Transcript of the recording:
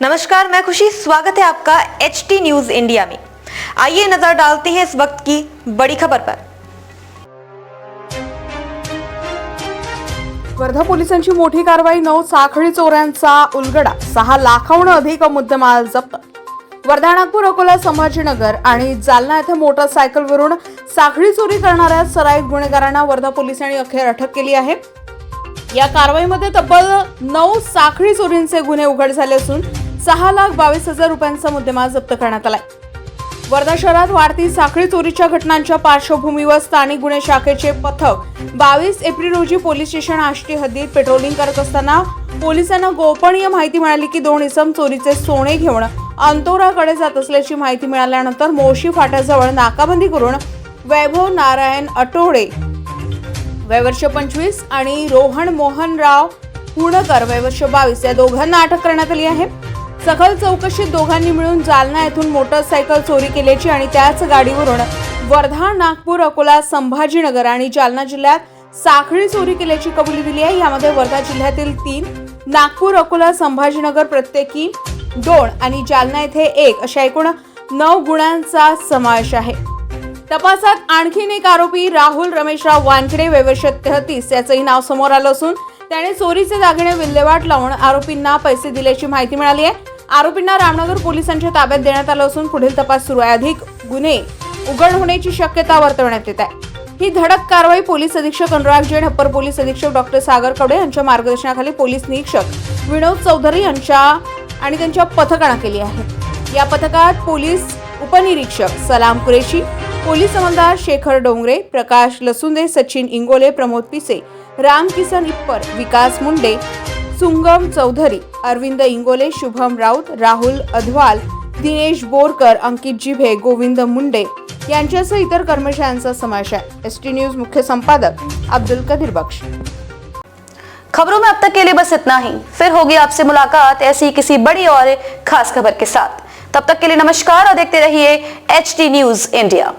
नमस्कार मैं खुशी। स्वागत है आपका एच टी न्यूज इंडिया में। आइए नजर डालते हैं इस वक्त की बड़ी खबर पर। वर्धा पोलिसांची मोठी कारवाई नऊ साखळी चोऱ्यांचा उलगडा सहा लाखाहून अधिक मुद्देमाल जप्त। वर्धा नागपूर अकोला संभाजीनगर आणि जालना येथे मोटरसायकलवरून साखळी चोरी करणाऱ्या सराईत गुन्हेगारांना वर्धा पोलिसांनी अखेर अटक केली आहे. या कारवाईमध्ये तब्बल नऊ साखळी चोरींचे गुन्हे उघड झाले असून सहा लाख बावीस हजार रुपयांचा मुद्देमाल जप्त करण्यात आलाय. वर्धा शहरात वाढती साखळी चोरीच्या घटनांच्या पार्श्वभूमीवर स्थानिक गुन्हे शाखेचे पथक बावीस एप्रिल रोजी पोलीस स्टेशन आष्टी हद्दीत पेट्रोलिंग करत असताना पोलिसांना गोपनीय माहिती मिळाली की दोन इसम चोरीचे सोने घेऊन अंतोराकडे जात असल्याची माहिती मिळाल्यानंतर मोशी फाट्याजवळ नाकाबंदी करून वैभव नारायण अटोडे वैवर्ष पंचवीस आणि रोहन मोहनराव पुणकर वैवर्ष बावीस या दोघांना अटक करण्यात आली आहे. सखल चौकशीत दोघांनी मिळून जालना येथून मोटरसायकल चोरी केल्याची आणि त्याच गाडीवरून वर्धा नागपूर अकोला संभाजीनगर आणि जालना जिल्ह्यात साखळी चोरी केल्याची कबुली दिली आहे. यामध्ये वर्धा जिल्ह्यातील तीन नागपूर अकोला संभाजीनगर प्रत्येकी दोन आणि जालना येथे एक अशा एकूण नऊ गुणांचा समावेश आहे. तपासात आणखीन एक आरोपी राहुल रमेशराव वानखेडे वयवर्ष तेहतीस याचंही नाव समोर आलं असून त्याने चोरीचे दागिने विल्हेवाट लावून आरोपींना पैसे दिल्याची माहिती मिळाली आहे. आरोपींना रामनगर पोलिसांच्या ताब्यात देण्यात आलं असून पुढील तपास सुरू आहे. अधिक गुन्हे उघड होण्याची शक्यता वर्तवण्यात येत आहे. ही धडक कारवाई पोलीस अधीक्षक अनुराग जैन अप्पर पोलीस अधीक्षक डॉक्टर सागर कवडे यांच्या मार्गदर्शनाखाली पोलीस निरीक्षक विनोद चौधरी यांच्या आणि त्यांच्या पथकानं केली आहे. या पथकात पोलीस उपनिरीक्षक सलाम कुरेशी पोलीस अंमलदार शेखर डोंगरे प्रकाश लसुंदे सचिन इंगोले प्रमोद पिसे राम किसन इप्पर विकास मुंडे सुंगम चौधरी अरविंद इंगोले शुभम राऊत राहुल अधवाल दिनेश बोरकर अंकित जिभे गोविंद मुंडे यांच्यासह इतर कर्मचाऱ्यांचा समावेश आहे. एस टी न्यूज मुख्य संपादक अब्दुल कदीर बख्श. खबरों में अब तक के लिए बस इतना ही। फिर होगी आपसे मुलाकात ऐसी किसी बड़ी और खास खबर के साथ। तब तक के लिए नमस्कार और देखते रहिए एच टी न्यूज इंडिया